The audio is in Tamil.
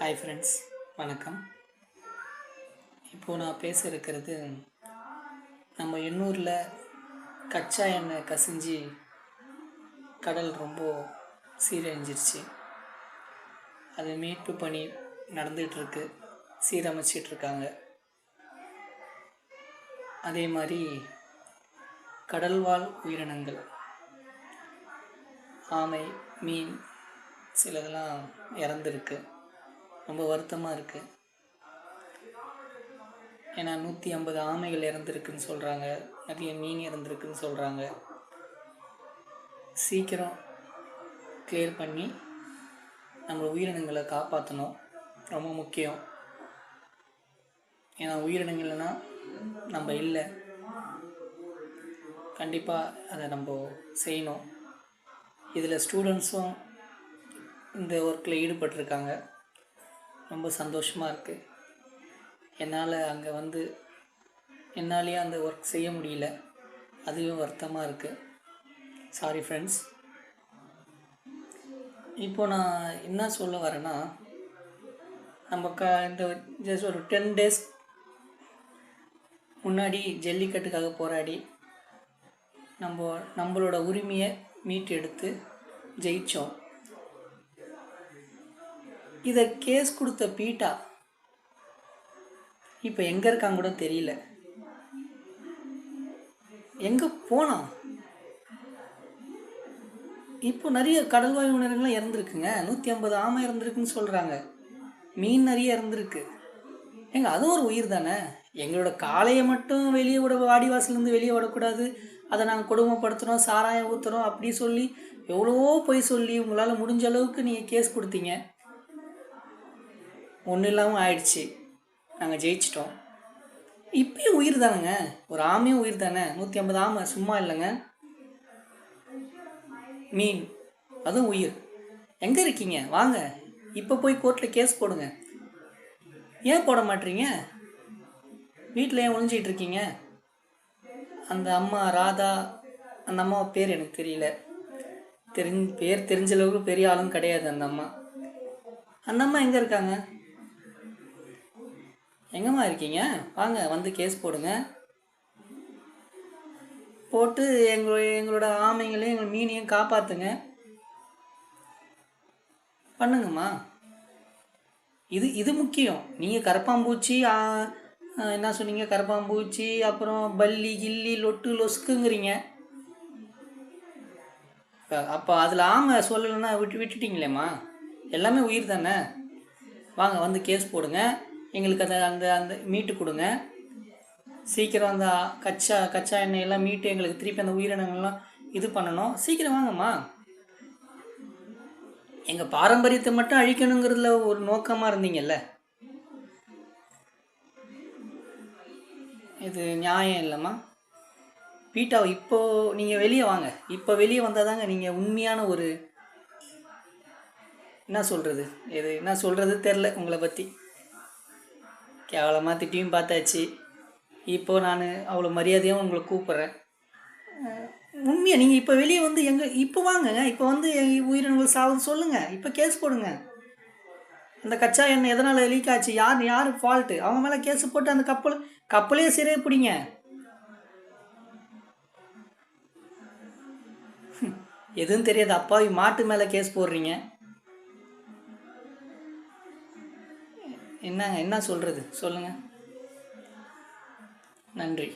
ஹாய் ஃப்ரெண்ட்ஸ் வணக்கம். இப்போது நான் பேச இருக்கிறது நம்ம எண்ணூரில் கச்சா எண்ணெய் கசிஞ்சு கடல் ரொம்ப சீரழிஞ்சிருச்சு. அது மீட்பு பணி நடந்துகிட்ருக்கு சீரமைச்சிட்ருக்காங்க. அதே மாதிரி கடல்வாழ் உயிரினங்கள் ஆமை மீன் சிலதெல்லாம் இறந்துருக்கு. ரொம்ப வருத்தமாக இருக்குது ஏன்னா நூற்றி ஐம்பது ஆமைகள் இறந்துருக்குன்னு சொல்கிறாங்க நிறைய மீன் இறந்துருக்குன்னு சொல்கிறாங்க சீக்கிரம் கிளியர் பண்ணி நம்ம உயிரினங்களை காப்பாற்றணும் ரொம்ப முக்கியம். ஏன்னா உயிரினங்கள்னா நம்ம இல்லை. கண்டிப்பாக அதை நம்ம செய்யணும். இதில் ஸ்டூடெண்ட்ஸும் இந்த ஒர்க்கில் ஈடுபட்டிருக்காங்க. ரொம்ப சந்தோஷமாக இருக்குது என்னால் அங்கே வந்து என்னாலேயே அந்த ஒர்க் செய்ய முடியல. அதுவும் வருத்தமாக இருக்குது சாரி ஃப்ரெண்ட்ஸ் இப்போ நான் என்ன சொல்ல வரேன்னா நம்ம க இந்த ஜஸ்ட் ஒரு டென் டேஸ் முன்னாடி ஜல்லிக்கட்டுக்காக போராடி நம்ம நம்மளோட உரிமையை மீட்டு எடுத்து ஜெயித்தோம் இதை கேஸ் கொடுத்த பீட்டா. இப்போ எங்கே இருக்காங்க கூட தெரியல. எங்கே போனான் இப்போ நிறைய கடல்வாய் உணர்வுகள்லாம் இறந்துருக்குங்க. நூற்றி ஐம்பது ஆமை இறந்துருக்குன்னு சொல்கிறாங்க மீன் நிறைய இறந்துருக்கு. ஏங்க அதுவும் ஒரு உயிர் தானே? எங்களோட காளையை மட்டும் வெளியே விட வாடிவாசலேருந்து வெளியே விடக்கூடாது. அதை நாங்கள் கொடுமைப்படுத்துகிறோம் சாராயம் ஊற்றுறோம் அப்படி சொல்லி எவ்வளவோ பொய் சொல்லி உங்களால் முடிஞ்ச அளவுக்கு நீங்கள் கேஸ் கொடுத்தீங்க. ஒன்றும் இல்லாமல் ஆயிடுச்சு. நாங்கள் ஜெயிச்சிட்டோம். இப்பயும் உயிர் தானேங்க? ஒரு ஆமையும் உயிர் தானே? நூற்றி ஐம்பது ஆமை சும்மா இல்லைங்க? மீன் அதுவும் உயிர். எங்கே இருக்கீங்க? வாங்க. இப்போ போய் கோர்ட்டில் கேஸ் போடுங்க. ஏன் போட மாட்டீங்க? வீட்டில் ஏன் ஒழிஞ்சிட்டு இருக்கீங்க? அந்த அம்மா ராதா அந்த அம்மா பேர் எனக்கு தெரியல. தெரிஞ்ச பேர் தெரிஞ்ச அளவுக்கு பெரிய ஆளும் கிடையாது அந்த அம்மா. அந்த அம்மா எங்கே இருக்காங்க? எங்கம்மா இருக்கீங்க? வாங்க வந்து கேஸ் போடுங்க. போட்டு எங்களோட எங்களோட ஆமைங்களையும் எங்கள் மீனையும் காப்பாற்றுங்க பண்ணுங்கம்மா. இது இது முக்கியம். நீங்கள் கரப்பாம்பூச்சி என்ன சொன்னீங்க? கரப்பாம்பூச்சி அப்புறம் பல்லி கில்லி லொட்டு லொஸ்க்குங்கிறீங்க அப்போ அதில் ஆமை சொல்லலைன்னா விட்டு விட்டுட்டீங்களேம்மா. எல்லாமே உயிர் தானே? வாங்க வந்து கேஸ் போடுங்க. எங்களுக்கு அதை அந்த அந்த மீட்டு கொடுங்க. சீக்கிரம் அந்த கச்சா கச்சா எண்ணெய் எல்லாம் மீட்டு எங்களுக்கு திருப்பி அந்த உயிரினங்கள்லாம் இது பண்ணணும். சீக்கிரம் வாங்கம்மா. எங்கள் பாரம்பரியத்தை மட்டும் அழிக்கணுங்கிறதுல ஒரு நோக்கமாக இருந்தீங்கல்ல? இது நியாயம் இல்லைம்மா. பீட்டா இப்போது நீங்கள் வெளியே வாங்க. இப்போ வெளியே வந்தால் தாங்க நீங்கள் உண்மையான ஒரு என்ன சொல்கிறது இது என்ன சொல்கிறது தெரில உங்களை பற்றி கேவலமாக திட்டியும் பார்த்தாச்சு. இப்போது நான் அவ்வளோ மரியாதையாகவும் உங்களை கூப்பிட்றேன். உண்மையாக நீங்கள் இப்போ வெளியே வந்து எங்கே இப்போ வாங்கங்க. இப்போ வந்து உயிரினங்கள் சாவது சொல்லுங்கள் இப்போ கேஸ் போடுங்க. அந்த கச்சா எண்ணெய் எதனால் லீக் ஆச்சு? யார் யார் ஃபால்ட்டு அவங்க மேலே கேஸ் போட்டு அந்த கப்பல் கப்பலே சிறையை பிடிங்க. எதுவும் தெரியாது. அப்பாவி மாட்டு மேலே கேஸ் போடுறீங்க. என்னங்க என்ன சொல்கிறது சொல்லுங்கள் நன்றி.